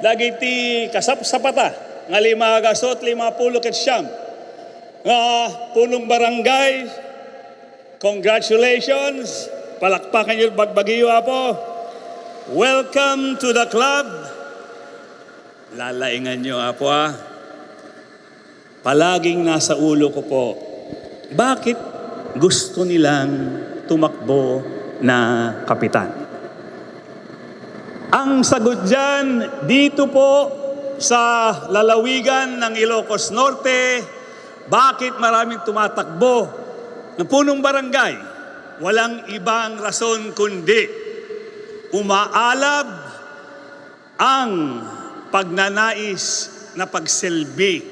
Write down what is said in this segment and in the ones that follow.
dagiti kasapsapata nga lima gasot lima pulo ket siyam. Nga punong barangay congratulations. Palakpakan niyo bagbagiyo apo. Welcome to the club. Lalaingan niyo apo ah palaging nasa ulo ko po bakit gusto nilang tumakbo na kapitan ang sagot dyan, dito po sa lalawigan ng Ilocos Norte, bakit maraming tumatakbo ng punong barangay? Walang ibang rason kundi umaalab ang pagnanais na pagselbi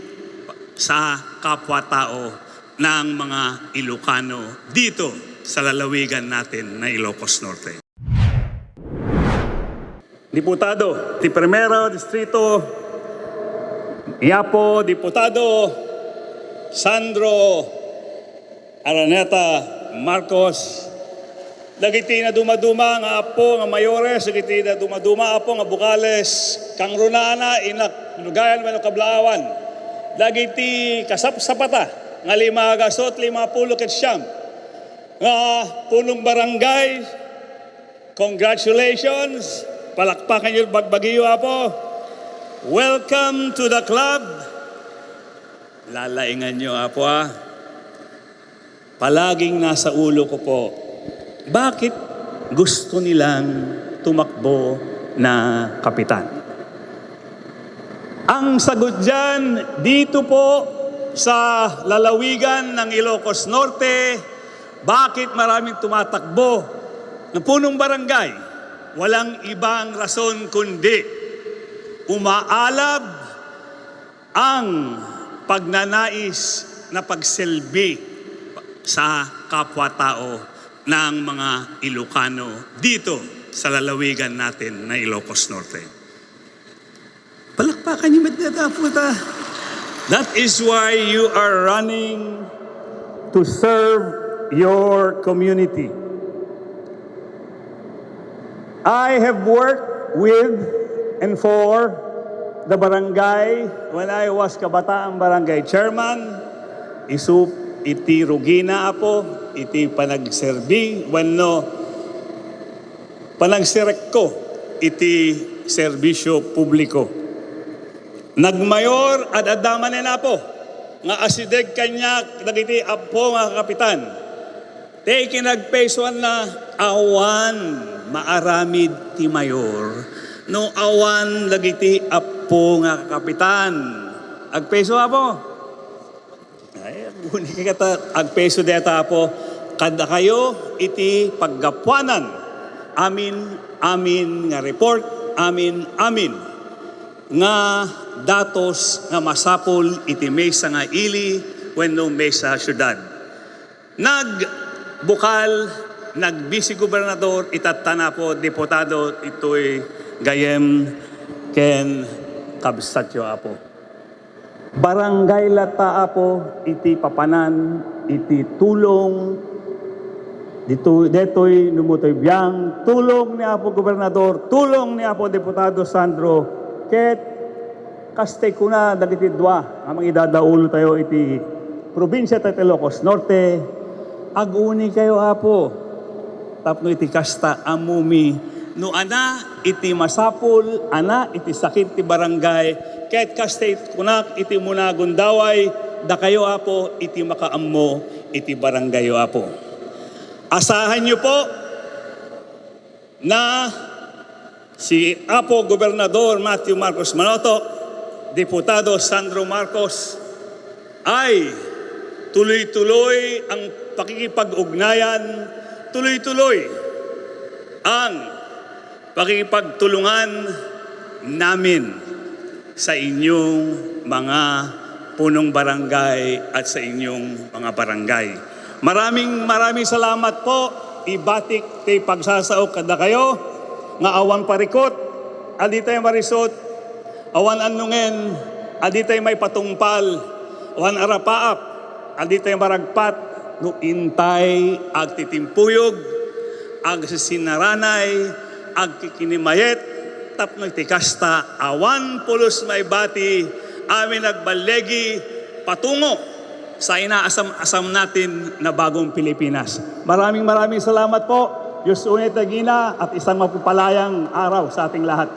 sa kapwa-tao ng mga Ilocano dito sa lalawigan natin na Ilocos Norte. Diputado, di Primero Distrito, Iapo, Diputado Sandro Araneta Marcos, dagiti na dumaduma nga apo nga mayores, dagiti na dumaduma apo nga bukales, kang runana, inak, lugayan man kablaawan, dagiti kasapsapata, nga lima gasot, lima pulo ket siyam, nga punong barangay, congratulations, palakpakan niyo bagbagiyo apo. Welcome to the club. Lalaingan niyo apo ah. Palaging nasa ulo ko po. Bakit gusto nilang tumakbo na kapitan? Ang sagot dyan, dito po sa lalawigan ng Ilocos Norte, bakit maraming tumatakbo ng punong barangay? Walang ibang rason kundi umaalab ang pagnanais na pagselbi sa kapwa-tao ng mga Ilocano dito sa lalawigan natin na Ilocos Norte. Palakpakan niyo medya puta. That is why you are running to serve your community. I have worked with and for the barangay when I was kabataang barangay chairman. Isu iti rugina apo, iti panagserbi, wenno panagsirek ko, iti serbisyo publiko. Nagmayor at adaman na nga asideg kanya dagiti apo nga kapitan. Te kinagpesuan na awan maaramid ti mayor no awan dagiti apo nga kapitan. Agpeso apo. Ay, guni kata agpeso deta apo kada kayo iti paggapuanan. Amin amin nga report, amin amin nga datos nga masapol iti mesa nga ili wenno mesa syudad. Nag bukal nagbisi gobernador itatana po deputado ito'y gayem ken kabsatyo apo. Barangay lata apo iti papanan iti tulong dito detoy numutoy biyang tulong ni apo gobernador tulong ni apo deputado Sandro ket kaste kuna dagiti dua amang idadaulo tayo iti probinsya ta Ilocos Norte aguni kayo apo. Tapno iti kasta amumi. No ana iti masapul ana iti sakit ti barangay. Ket kaste kunak iti munagon daway da kayo apo iti makaammo iti barangay apo. Asahan niyo po na si Apo Gobernador Matthew Marcos Manoto, Deputado Sandro Marcos, ay tuloy-tuloy ang pakikipag-ugnayan, tuloy-tuloy ang pakikipagtulungan namin sa inyong mga punong barangay at sa inyong mga barangay. Maraming maraming salamat po. Ibatik ti pagsasaok kada kayo nga awan parikot, adi tayo marisot, awan anungen, adi tayo may patungpal, awan arapaap, adi tayo maragpat, no intay agtitimpuyog, ag sinaranay, ag kikinimayet, tapno iti kasta, awan pulos may bati, amin nagbalegi, patungo sa inaasam-asam natin na bagong Pilipinas. Maraming maraming salamat po. Diyos unay tagina at isang mapupalayang araw sa ating lahat.